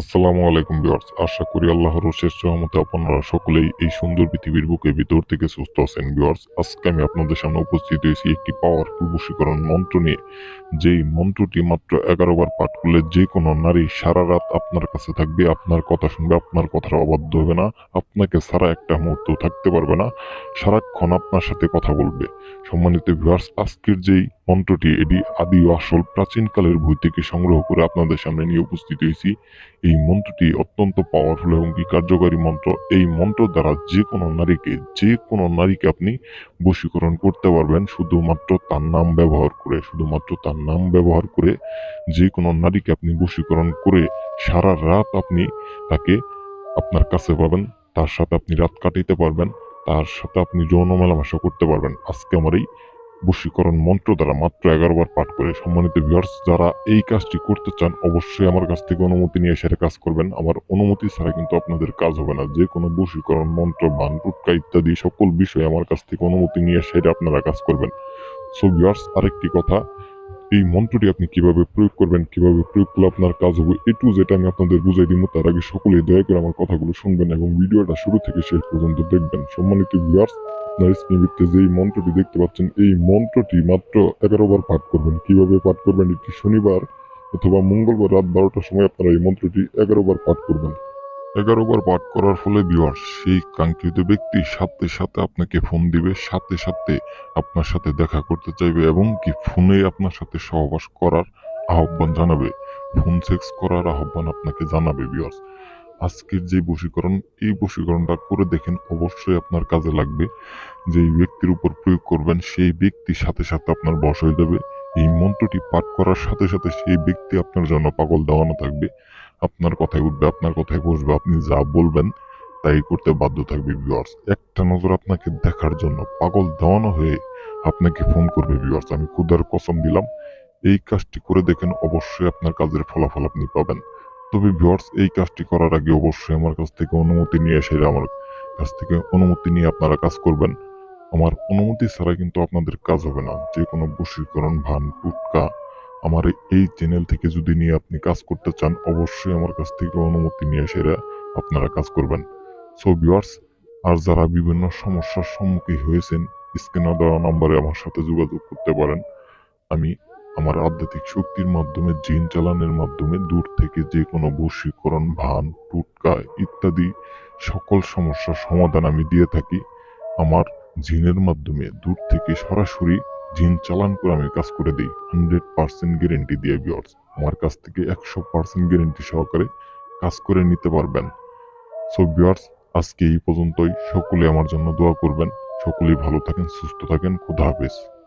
আসসালামু আলাইকুম বিয়ার্স আশা করি আল্লাহর শেষ সহমতে আপনারা সকলেই এই সুন্দর পৃথিবীর বুকে ভিতর থেকে সুস্থ আছেন। বিয়ার্স আজকে আমি আপনাদের সামনে উপস্থিত হয়েছি একটি পাওয়ারফুল বশীকরণ মন্ত্র নিয়ে। যেই মন্ত্রটি মাত্র এগারো বার পাঠ করলে যে কোনো নারী সারা রাত আপনার কাছে থাকবে, আপনার কথা শুনবে, আপনার কথাটা অবাধ্য হবে না, আপনাকে সারা একটা মুহূর্ত থাকতে পারবে না, সারাক্ষণ আপনার সাথে কথা বলবে। সম্মানিত ভিউয়ার্স, আজকের যেই মন্ত্রটি এটি আদি ও আসল প্রাচীনকালের বই থেকে সংগ্রহ করে আপনাদের সামনে নিয়ে উপস্থিত হয়েছি। এই মন্ত্রটি অত্যন্ত পাওয়ারফুল এবং কি কার্যকারী মন্ত্র। এই মন্ত্র দ্বারা যে কোনো নারীকে, যে কোনো নারীকে আপনি বশীকরণ করতে পারবেন। শুধুমাত্র তার নাম ব্যবহার করে, শুধুমাত্র তার নাম ব্যবহার করে যে কোনো নারীকে আপনি বশীকরণ করে সারা রাত আপনি তাকে আপনার কাছে পাবেন। তার সাথে আপনি রাত কাটাইতে পারবেন। তার সাথে আপনি যৌন মেলামেশা করতে পারবেন। আজকে আমার এই বশীকরণ মন্ত্র দ্বারা মাত্র এগারো বার পাঠ করে সম্মানিত ভিউয়ার্স যারা এই কাজটি করতে চান, অবশ্যই আমার কাছ থেকে অনুমতি নিয়ে সেটা কাজ করবেন। আমার অনুমতি ছাড়া কিন্তু আপনাদের কাজ হবে না। যে কোনো বশীকরণ মন্ত্র, বান, টুটকা ইত্যাদি সকল বিষয়ে আমার কাছ থেকে অনুমতি নিয়ে সেটা আপনারা কাজ করবেন। সো ভিউয়ার্স আরেকটি কথা, এই মন্ত্রটি আপনি কীভাবে প্রয়োগ করবেন, কীভাবে প্রয়োগ করলে আপনার কাজ হবে, এ টু যেটা আমি আপনাদের বুঝাই দিব। তার আগে সকলেই দয়া করে আমার কথাগুলো শুনবেন এবং ভিডিওটা শুরু থেকে শেষ পর্যন্ত দেখবেন। সম্মানিত ভিউয়ার্স আপনার স্ক্রিনটিতে যেই মন্ত্রটি দেখতে পাচ্ছেন, এই মন্ত্রটি মাত্র পাঠ করবেন। কীভাবে পাঠ করবেন? এটি শনিবার অথবা মঙ্গলবার রাত বারোটার সময় আপনারা এই মন্ত্রটি পাঠ করবেন। পাঠ করার ফলে ভিউয়ার্স সেই কাঙ্ক্ষিত ব্যক্তি সাথে সাথে আপনাকে ফোন দিবে, সাথে সাথে আপনার সাথে দেখা করতে চাইবে এবং কি ফোনে আপনার সাথে সহবাস করার আহ্বান জানাবে। ফোন সেক্স করার আহ্বান আপনাকে জানাবে ভিউয়ার্স আজকের যে বশীকরণ, এই বশীকরণটা করে দেখেন অবশ্যই আপনার কাজে লাগবে। যেই ব্যক্তির উপর প্রয়োগ করবেন, সেই ব্যক্তি সাথে সাথে আপনার বশ হয়ে যাবে। এই মন্ত্রটি পাঠ করার সাথে সাথে সেই ব্যক্তি আপনার জন্য পাগল দেওয়ানো থাকবে। আপনার কথায় উঠবে, আপনার কথায় বসবে, আপনি যা বলবেন তাই করতে বাধ্য থাকবে ভিউয়ার্স একটা নজর আপনাকে দেখার জন্য পাগল দেওয়ানো হয়ে আপনাকে ফোন করবে ভিউয়ার্স আমি খুদার কসম দিলাম। এই কাজটি করে দেখেন অবশ্যই আপনার কাজের ফলাফল আপনি পাবেন। তবে ভিউয়ার্স, এই কাজটি করার আগে অবশ্যই আমার কাছ থেকে অনুমতি নিয়ে এসে আমার কাছ থেকে অনুমতি নিয়ে আপনারা কাজ করবেন। আমার অনুমতি ছাড়া কিন্তু আপনাদের কাজ হবে না। যে কোনো বশীকরণ, ভান টুটকা আমার এই চ্যানেল থেকে যদি নিয়ে আপনি কাজ করতে চান, অবশ্যই আমার কাছ থেকে অনুমতি নিয়ে সেরা আপনারা কাজ করবেন। সো ভিউয়ার্স, আর যারা বিভিন্ন সমস্যার সম্মুখীন হয়েছেন, স্ক্রিনে দেওয়া নম্বরে আমার সাথে যোগাযোগ করতে পারেন। আমি আমার আধ্যাত্মিক শক্তির মাধ্যমে, জিন চালানের মাধ্যমে দূর থেকে যে কোনো বশীকরণ, ভান, টুটকা ইত্যাদি সকল সমস্যার সমাধান আমি দিয়ে থাকি। আমার জিনের মাধ্যমে দূর থেকে সরাসরি জিন চালান করে আমি কাজ করে দিই। হান্ড্রেড পার্সেন্ট গ্যারেন্টি দিয়ে বিয়ার্স আমার কাছ থেকে একশো পার্সেন্ট গ্যারেন্টি সহকারে কাজ করে নিতে পারবেন। সো বিয়ার্স আজকে এই পর্যন্তই। সকলে আমার জন্য দোয়া করবেন। সকলেই ভালো থাকেন, সুস্থ থাকেন। খুদা হাফেজ।